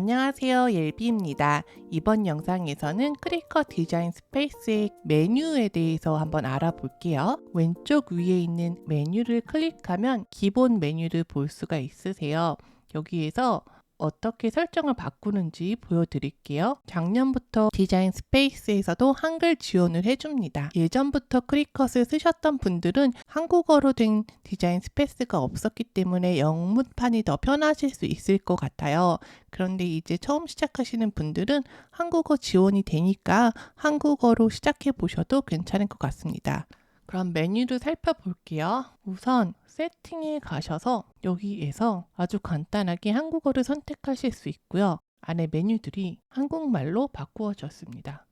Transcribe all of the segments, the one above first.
안녕하세요 옐비입니다. 이번 영상에서는 크리커 디자인 스페이스의 메뉴에 대해서 한번 알아볼게요. 왼쪽 위에 있는 메뉴를 클릭하면 기본 메뉴를 볼 수가 있으세요. 여기에서 어떻게 설정을 바꾸는지 보여드릴게요. 작년부터 디자인 스페이스에서도 한글 지원을 해줍니다. 예전부터 크리컷을 쓰셨던 분들은 한국어로 된 디자인 스페이스가 없었기 때문에 영문판이 더 편하실 수 있을 것 같아요. 그런데 이제 처음 시작하시는 분들은 한국어 지원이 되니까 한국어로 시작해 보셔도 괜찮을 것 같습니다. 그럼 메뉴를 살펴볼게요. 우선 세팅에 가셔서 여기에서 아주 간단하게 한국어를 선택하실 수 있고요. 안에 메뉴들이 한국말로 바꾸어졌습니다.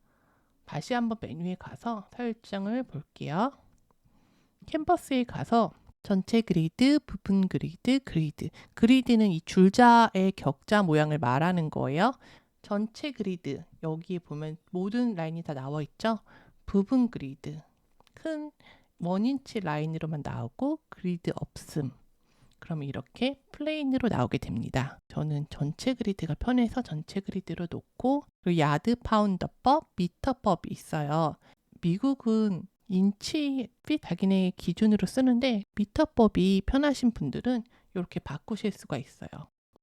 다시 한번 메뉴에 가서 설정을 볼게요. 캔버스에 가서 전체 그리드, 부분 그리드, 그리드. 그리드는 이 줄자의 격자 모양을 말하는 거예요. 전체 그리드, 여기에 보면 모든 라인이 다 나와 있죠? 부분 그리드. 큰 원인치 라인으로만 나오고 그리드 없음. 그럼 이렇게 플레인으로 나오게 됩니다. 저는 전체 그리드가 편해서 전체 그리드로 놓고 그리고 야드 파운더법, 미터법이 있어요. 미국은 인치 핏 자기네 기준으로 쓰는데 미터법이 편하신 분들은 이렇게 바꾸실 수가 있어요.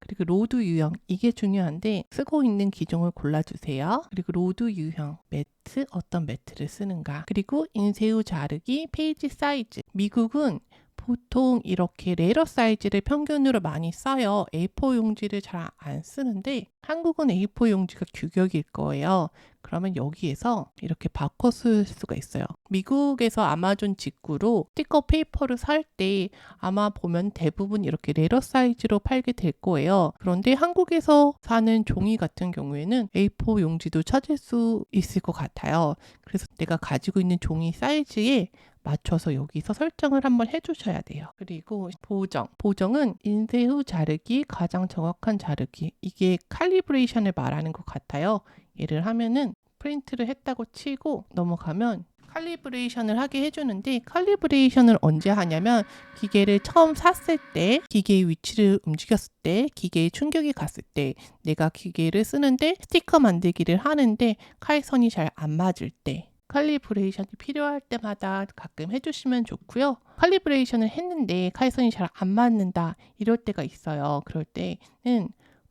그리고 로드 유형 이게 중요한데 쓰고 있는 기종을 골라주세요. 그리고 로드 유형 매트 어떤 매트를 쓰는가 그리고 인쇄후 자르기 페이지 사이즈 미국은 보통 이렇게 레러 사이즈를 평균으로 많이 써요. A4 용지를 잘 안 쓰는데 한국은 A4 용지가 규격일 거예요. 그러면 여기에서 이렇게 바꿔 쓸 수가 있어요. 미국에서 아마존 직구로 스티커 페이퍼를 살 때 아마 보면 대부분 이렇게 레러 사이즈로 팔게 될 거예요. 그런데 한국에서 사는 종이 같은 경우에는 A4 용지도 찾을 수 있을 것 같아요. 그래서 내가 가지고 있는 종이 사이즈에 맞춰서 여기서 설정을 한번 해주셔야 돼요. 그리고 보정. 보정은 인쇄 후 자르기, 가장 정확한 자르기. 이게 칼리브레이션을 말하는 것 같아요. 예를 하면은 프린트를 했다고 치고 넘어가면 칼리브레이션을 하게 해주는데 칼리브레이션을 언제 하냐면 기계를 처음 샀을 때 기계의 위치를 움직였을 때 기계에 충격이 갔을 때 내가 기계를 쓰는데 스티커 만들기를 하는데 칼선이 잘 안 맞을 때 칼리브레이션이 필요할 때마다 가끔 해주시면 좋고요. 칼리브레이션을 했는데 칼선이 잘 안 맞는다 이럴 때가 있어요. 그럴 때는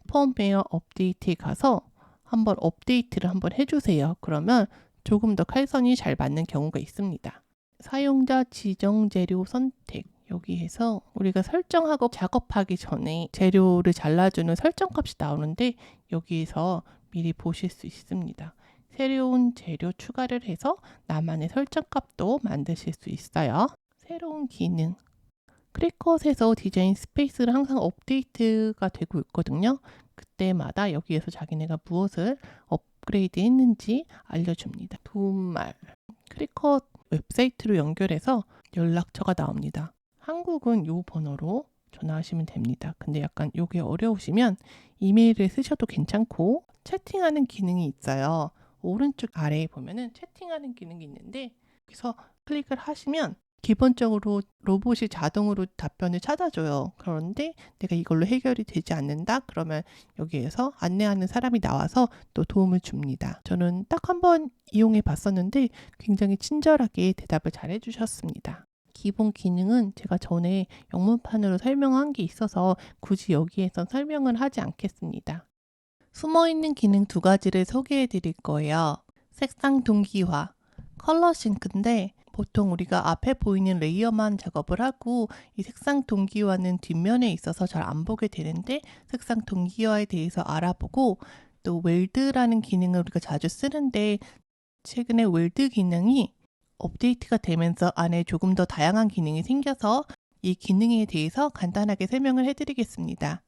펌웨어 업데이트에 가서 한번 업데이트를 한번 해주세요. 그러면 조금 더 칼선이 잘 맞는 경우가 있습니다. 사용자 지정 재료 선택 여기에서 우리가 설정하고 작업하기 전에 재료를 잘라주는 설정값이 나오는데 여기에서 미리 보실 수 있습니다. 새로운 재료 추가를 해서 나만의 설정값도 만드실 수 있어요. 새로운 기능. 크리컷에서 디자인 스페이스를 항상 업데이트가 되고 있거든요. 그때마다 여기에서 자기네가 무엇을 업그레이드 했는지 알려줍니다. 도움말. 크리컷 웹사이트로 연결해서 연락처가 나옵니다. 한국은 이 번호로 전화하시면 됩니다. 근데 약간 이게 어려우시면 이메일을 쓰셔도 괜찮고 채팅하는 기능이 있어요. 오른쪽 아래에 보면은 채팅하는 기능이 있는데 여기서 클릭을 하시면 기본적으로 로봇이 자동으로 답변을 찾아줘요. 그런데 내가 이걸로 해결이 되지 않는다? 그러면 여기에서 안내하는 사람이 나와서 또 도움을 줍니다. 저는 딱 한 번 이용해 봤었는데 굉장히 친절하게 대답을 잘 해주셨습니다. 기본 기능은 제가 전에 영문판으로 설명한 게 있어서 굳이 여기에서 설명을 하지 않겠습니다. 숨어 있는 기능 두 가지를 소개해 드릴 거예요. 색상 동기화, 컬러 싱크인데 보통 우리가 앞에 보이는 레이어만 작업을 하고 이 색상 동기화는 뒷면에 있어서 잘 안 보게 되는데 색상 동기화에 대해서 알아보고 또 웰드라는 기능을 우리가 자주 쓰는데 최근에 웰드 기능이 업데이트가 되면서 안에 조금 더 다양한 기능이 생겨서 이 기능에 대해서 간단하게 설명을 해드리겠습니다.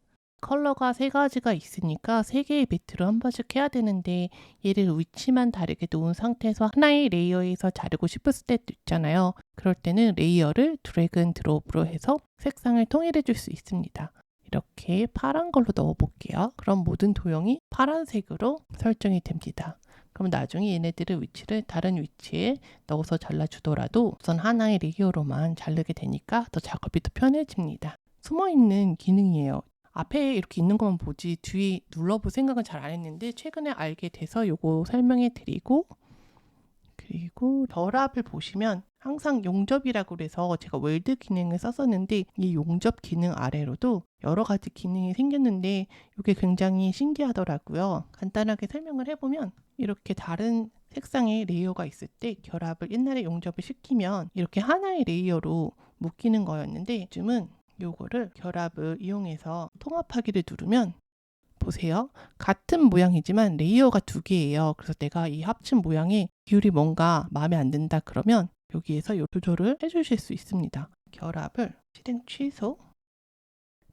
컬러가 세 가지가 있으니까 세 개의 비트로 한 번씩 해야 되는데 얘를 위치만 다르게 놓은 상태에서 하나의 레이어에서 자르고 싶었을 때도 있잖아요. 그럴 때는 레이어를 드래그 앤 드롭으로 해서 색상을 통일해 줄 수 있습니다. 이렇게 파란 걸로 넣어 볼게요. 그럼 모든 도형이 파란색으로 설정이 됩니다. 그럼 나중에 얘네들의 위치를 다른 위치에 넣어서 잘라주더라도 우선 하나의 레이어로만 자르게 되니까 더 작업이 더 편해집니다. 숨어있는 기능이에요. 앞에 이렇게 있는 것만 보지 뒤에 눌러볼 생각은 잘 안 했는데 최근에 알게 돼서 요거 설명해 드리고 그리고 결합을 보시면 항상 용접이라고 그래서 제가 웰드 기능을 썼었는데 이 용접 기능 아래로도 여러 가지 기능이 생겼는데 이게 굉장히 신기하더라고요. 간단하게 설명을 해보면 이렇게 다른 색상의 레이어가 있을 때 결합을 옛날에 용접을 시키면 이렇게 하나의 레이어로 묶이는 거였는데 요즘은 요거를 결합을 이용해서 통합하기를 누르면 보세요. 같은 모양이지만 레이어가 두 개예요. 그래서 내가 이 합친 모양의 비율이 뭔가 마음에 안 든다 그러면 여기에서 요 조절을 해주실 수 있습니다. 결합을 실행 취소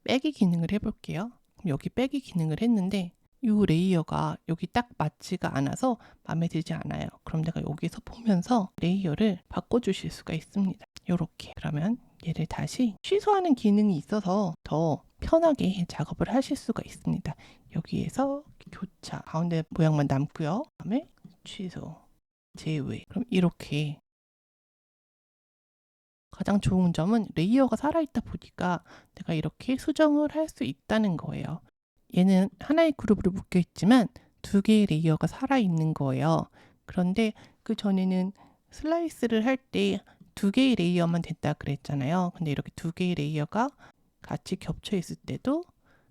빼기 기능을 해볼게요. 그럼 여기 빼기 기능을 했는데 이 레이어가 여기 딱 맞지가 않아서 마음에 들지 않아요. 그럼 내가 여기서 보면서 레이어를 바꿔주실 수가 있습니다. 이렇게 그러면 얘를 다시 취소하는 기능이 있어서 더 편하게 작업을 하실 수가 있습니다. 여기에서 교차 가운데 모양만 남고요. 그다음에 취소 제외 그럼 이렇게 가장 좋은 점은 레이어가 살아있다 보니까 내가 이렇게 수정을 할 수 있다는 거예요. 얘는 하나의 그룹으로 묶여 있지만 두 개의 레이어가 살아있는 거예요. 그런데 그 전에는 슬라이스를 할 때 두 개의 레이어만 됐다 그랬잖아요. 근데 이렇게 두 개의 레이어가 같이 겹쳐 있을 때도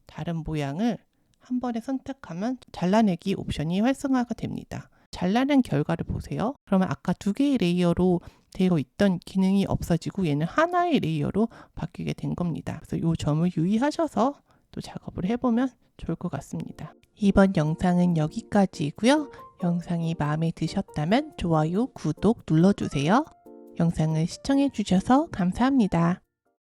다른 모양을 한 번에 선택하면 잘라내기 옵션이 활성화가 됩니다. 잘라낸 결과를 보세요. 그러면 아까 두 개의 레이어로 되어 있던 기능이 없어지고 얘는 하나의 레이어로 바뀌게 된 겁니다. 그래서 이 점을 유의하셔서 또 작업을 해보면 좋을 것 같습니다. 이번 영상은 여기까지이고요. 영상이 마음에 드셨다면 좋아요, 구독 눌러주세요. 영상을 시청해 주셔서 감사합니다.